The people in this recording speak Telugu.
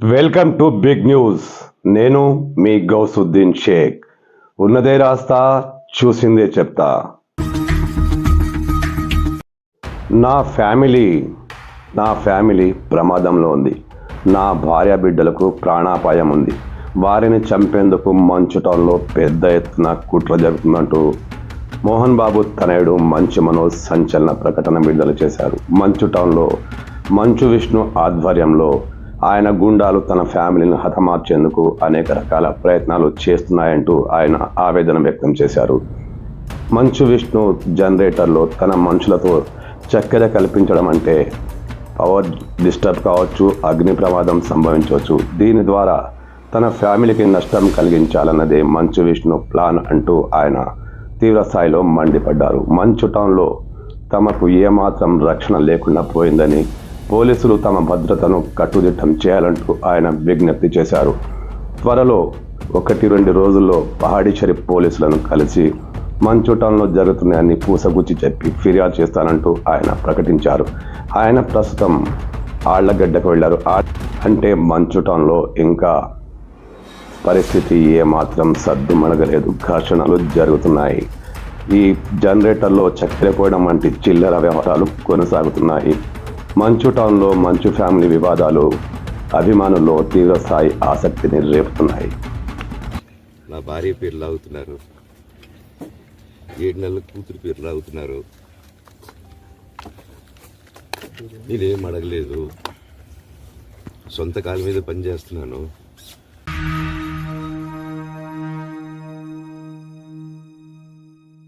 Welcome to big news. నేను మీ గౌసుద్దీన్ షేక్. ఉన్నదే రాస్తా చూసిందే చెప్తా. నా ఫ్యామిలీ నా ఫ్యామిలీ ప్రమాదంలో ఉంది. నా భార్య బిడ్డలకు ప్రాణాపాయం ఉంది. వారిని చంపేందుకు మంచు టౌన్లో పెద్ద ఎత్తున కుట్ర జరుగుతుందంటూ మోహన్ బాబు తనయుడు మంచు మనోజ్ సంచలన ప్రకటన విడుదల చేశారు. మంచు టౌన్లో మంచు విష్ణు ఆధ్వర్యంలో ఆయన గుండాలు తన ఫ్యామిలీని హతమార్చేందుకు అనేక రకాల ప్రయత్నాలు చేస్తున్నాయంటూ ఆయన ఆవేదన వ్యక్తం చేశారు. మంచు విష్ణు జనరేటర్లో తన మనుషులతో చక్కెర కల్పించడం అంటే పవర్ డిస్టర్బ్ కావచ్చు అగ్ని ప్రమాదం సంభవించవచ్చు. దీని ద్వారా తన ఫ్యామిలీకి నష్టం కలిగించాలన్నదే మంచు విష్ణు ప్లాన్ అంటూ ఆయన తీవ్ర స్థాయిలో మండిపడ్డారు. మంచు టౌన్లో తమకు ఏమాత్రం రక్షణ లేకుండా పోయిందని పోలీసులు తమ భద్రతను కట్టుదిట్టం చేయాలంటూ ఆయన విజ్ఞప్తి చేశారు. త్వరలో ఒకటి రెండు రోజుల్లో పహాడీచరి పోలీసులను కలిసి మంచు టౌన్లో జరుగుతున్న అన్ని పూసగుచ్చి చెప్పి ఫిర్యాదు చేస్తానంటూ ఆయన ప్రకటించారు. ఆయన ప్రస్తుతం ఆళ్ళగడ్డకు వెళ్ళారు అంటే మంచు టౌన్లో ఇంకా పరిస్థితి ఏమాత్రం సద్దుమణగలేదు ఘర్షణలు జరుగుతున్నాయి. ఈ జనరేటర్లో చక్కెర పోయడం వంటి చిల్లర వ్యవహారాలు కొనసాగుతున్నాయి. మంచు టౌన్లో మంచు ఫ్యామిలీ వివాదాలు అభిమానుల్లో తీవ్రస్థాయి ఆసక్తిని రేపుతున్నాయి. నా భార్య పేరు లాగుతున్నారు. ఏడు నెలల కూతురు పేరు లాగుతున్నారు. నేనేం అడగలేదు. సొంత కాలు మీద పనిచేస్తున్నాను